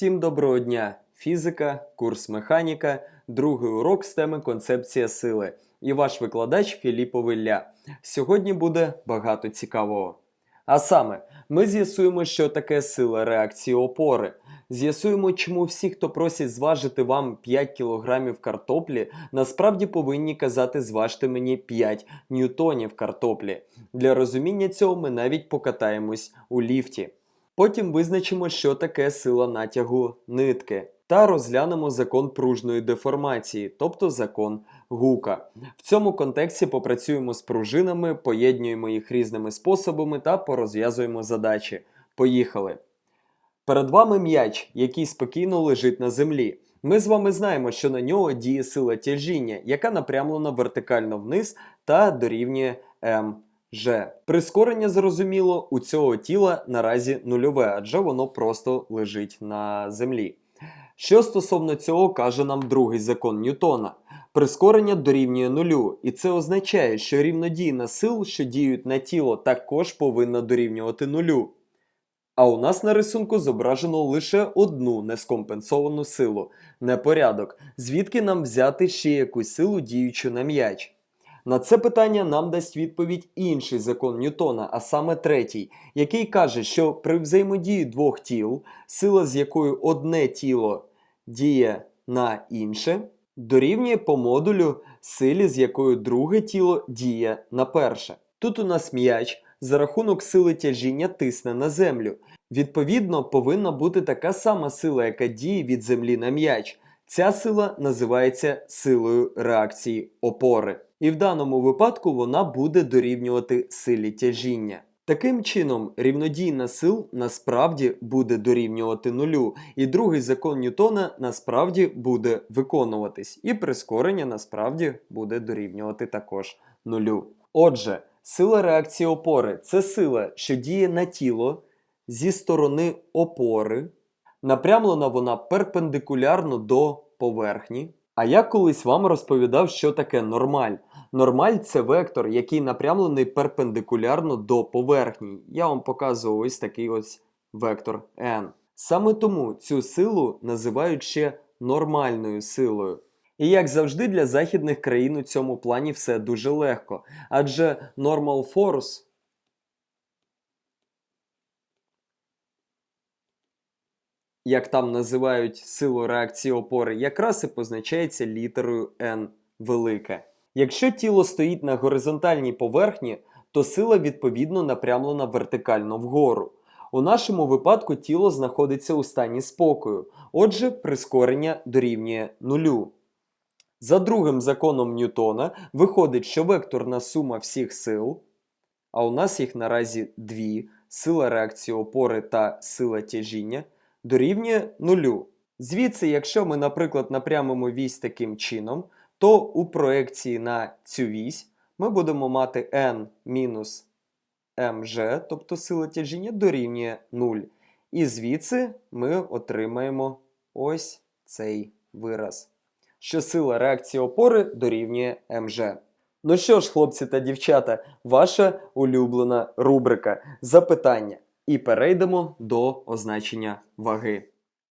Всім доброго дня! Фізика, курс механіка, другий урок з теми концепція сили. І ваш викладач Філіпов Ілля. Сьогодні буде багато цікавого. А саме, ми з'ясуємо, що таке сила реакції опори. З'ясуємо, чому всі, хто просять зважити вам 5 кг картоплі, насправді повинні казати зважте мені 5 ньютонів картоплі. Для розуміння цього ми навіть покатаємось у ліфті. Потім визначимо, що таке сила натягу нитки, та розглянемо закон пружної деформації, тобто закон гука. В цьому контексті попрацюємо з пружинами, поєднуємо їх різними способами та порозв'язуємо задачі. Поїхали! Перед вами м'яч, який спокійно лежить на землі. Ми з вами знаємо, що на нього діє сила тяжіння, яка напрямлена вертикально вниз та дорівнює м. Ж. Прискорення, зрозуміло, у цього тіла наразі нульове, адже воно просто лежить на землі. Що стосовно цього каже нам другий закон Ньютона. Прискорення дорівнює нулю, і це означає, що рівнодійна сил, що діють на тіло, також повинна дорівнювати нулю. А у нас на рисунку зображено лише одну нескомпенсовану силу непорядок, звідки нам взяти ще якусь силу діючу на м'яч. На це питання нам дасть відповідь інший закон Ньютона, а саме третій, який каже, що при взаємодії двох тіл, сила з якою одне тіло діє на інше, дорівнює по модулю силі, з якою друге тіло діє на перше. Тут у нас м'яч за рахунок сили тяжіння тисне на землю. Відповідно, повинна бути така сама сила, яка діє від землі на м'яч. Ця сила називається силою реакції опори. І в даному випадку вона буде дорівнювати силі тяжіння. Таким чином, рівнодійна сил насправді буде дорівнювати нулю, і другий закон Ньютона насправді буде виконуватись, і прискорення насправді буде дорівнювати також нулю. Отже, сила реакції опори це сила, що діє на тіло зі сторони опори. Напрямлена вона перпендикулярно до поверхні. А я колись вам розповідав, що таке нормаль. Нормаль це вектор, який напрямлений перпендикулярно до поверхні. Я вам показую ось такий ось вектор n. Саме тому цю силу називають ще нормальною силою. І як завжди для західних країн у цьому плані все дуже легко. Адже normal force як там називають силу реакції опори, якраз і позначається літерою n велике. Якщо тіло стоїть на горизонтальній поверхні, то сила відповідно напрямлена вертикально вгору. У нашому випадку тіло знаходиться у стані спокою, отже, прискорення дорівнює нулю. За другим законом Ньютона виходить, що векторна сума всіх сил, а у нас їх наразі дві сила реакції опори та сила тяжіння, дорівнює нулю. Звідси, якщо ми, наприклад, напрямимо вісь таким чином, то у проекції на цю вісь ми будемо мати n мінус mg, тобто сила тяжіння дорівнює 0. І звідси ми отримаємо ось цей вираз, що сила реакції опори дорівнює mg. Ну що ж, хлопці та дівчата, ваша улюблена рубрика запитання. І перейдемо до означення ваги.